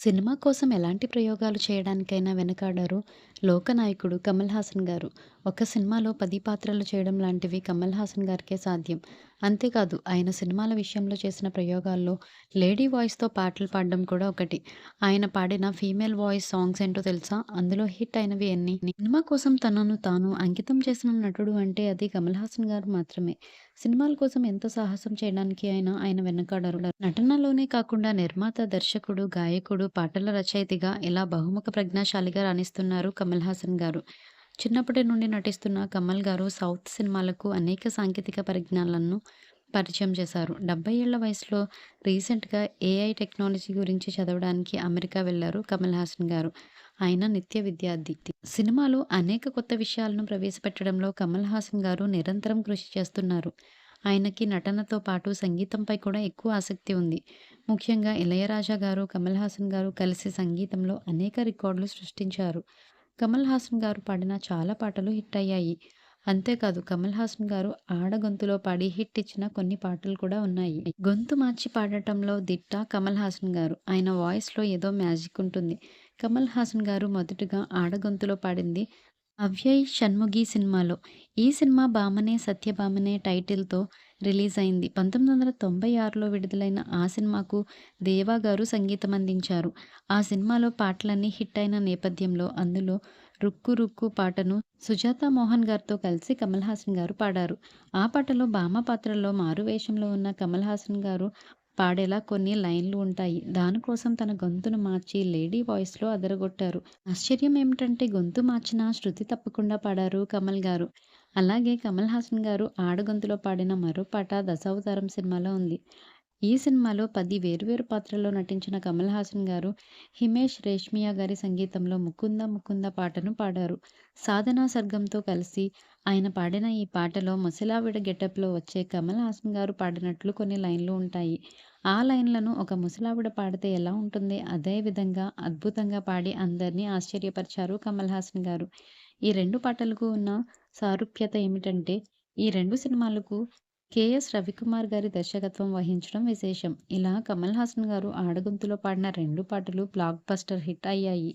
Cinema కోసం ఎలాంటి ప్రయోగాలు చేయడానికైనా వెనకాడరు లోకనాయకుడు కమల్ హాసన్ గారు. ఒక సినిమాలో 10 పాత్రలు చేయడం లాంటివి కమల్ హాసన్ గారికే సాధ్యం. అంతేకాదు ఆయన సినిమాల విషయంలో చేసిన ప్రయోగాల్లో లేడీ వాయిస్‌తో పాటలు పాడడం కూడా ఒకటి. ఆయన పాడిన ఫీమేల్ వాయిస్ సాంగ్స్ ఏంటో తెలుసా? అందులో హిట్ అయినవి ఎన్ని? సినిమా కోసం తనను తాను అంకితం చేసిన నటుడు అంటే అది కమల్ హాసన్ గారు మాత్రమే. సినిమాల కోసం ఎంత సాహసం చేయడానికి అయినా ఆయన వెనకాడరు. నటనలోనే కాకుండా నిర్మాత, దర్శకుడు, గాయకుడు, పాటల రచయితగా ఇలా బహుముఖ ప్రజ్ఞాశాలిగా రాణిస్తున్నారు కమల్ హాసన్ గారు. చిన్నప్పటి నుండి నటిస్తున్న కమల్ గారు సౌత్ సినిమాలకు అనేక సాంకేతిక పరిజ్ఞానాలను పరిచయం చేశారు. 70 ఏళ్ళ వయసులో రీసెంట్‌గా ఏఐ టెక్నాలజీ గురించి చదవడానికి అమెరికా వెళ్ళారు కమల్ హాసన్ గారు. ఆయన నిత్య విద్యార్థి. సినిమాలో అనేక కొత్త విషయాలను ప్రవేశపెట్టడంలో కమల్ హాసన్ గారు నిరంతరం కృషి చేస్తున్నారు. ఆయనకి నటనతో పాటు సంగీతంపై కూడా ఎక్కువ ఆసక్తి ఉంది. ముఖ్యంగా ఇళయరాజా గారు, కమల్ హాసన్ గారు కలిసి సంగీతంలో అనేక రికార్డులు సృష్టించారు. కమల్ హాసన్ గారు పాడిన చాలా పాటలు హిట్ అయ్యాయి. అంతేకాదు కమల్ హాసన్ గారు ఆడగొంతులో పాడి హిట్ ఇచ్చిన కొన్ని పాటలు కూడా ఉన్నాయి. గొంతు మార్చి పాడటంలో దిట్ట కమల్ హాసన్ గారు. ఆయన వాయిస్‌లో ఏదో మ్యాజిక్ ఉంటుంది. కమల్ హాసన్ గారు మొదటగా ఆడగొంతులో పాడింది 'అవ్యయ్ షణ్ముఖి' సినిమాలో. ఈ సినిమా 'భామనే సత్యభామనే' టైటిల్‌తో రిలీజ్ అయింది. 1996లో విడుదలైన ఆ సినిమాకు దేవా గారు సంగీతం అందించారు ఆ సినిమాలో పాటలన్నీ హిట్ అయిన నేపథ్యంలో అందులో 'రుక్కు రుక్కు' పాటను సుజాత మోహన్ గారితో కలిసి కమల్ హాసన్ గారు పాడారు. ఆ పాటలో భామ పాత్రలో మారువేషంలో ఉన్న కమల్ హాసన్ గారు పాడేలా కొన్ని లైన్లు ఉంటాయి. దానికోసం తన గొంతును మార్చి లేడీ వాయిస్‌లో అదరగొట్టారు. ఆశ్చర్యం ఏమిటంటే గొంతు మార్చినా శృతి తప్పకుండా పాడారు కమల్ గారు. అలాగే కమల్ హాసన్ గారు ఆడగొంతులో పాడిన మరో పాట 'దశావతారం' సినిమాలో ఉంది. ఈ సినిమాలో పది వేరువేరు పాత్రల్లో నటించిన కమల్ హాసన్ గారు హిమేష్ రేష్మియా గారి సంగీతంలో 'ముకుంద ముకుంద' పాటను పాడారు. సాధనా సర్గంతో కలిసి ఆయన పాడిన ఈ పాటలో ముసలావిడ గెటప్‌లో వచ్చే కమల్ హాసన్ గారు పాడినట్లు కొన్ని లైన్లు ఉంటాయి. ఆ లైన్లను ఒక ముసలావిడ పాడితే ఎలా ఉంటుంది అదే విధంగా అద్భుతంగా పాడి అందరినీ ఆశ్చర్యపరిచారు కమల్ హాసన్ గారు. ఈ రెండు పాటలకు ఉన్న సారూప్యత ఏమిటంటే ఈ రెండు సినిమాలకు కెఎస్ రవికుమార్ గారి దర్శకత్వం వహించడం విశేషం. ఇలా కమల్ హాసన్ గారు ఆడగొంతులో పాడిన రెండు పాటలు బ్లాక్ బస్టర్ హిట్ అయ్యాయి.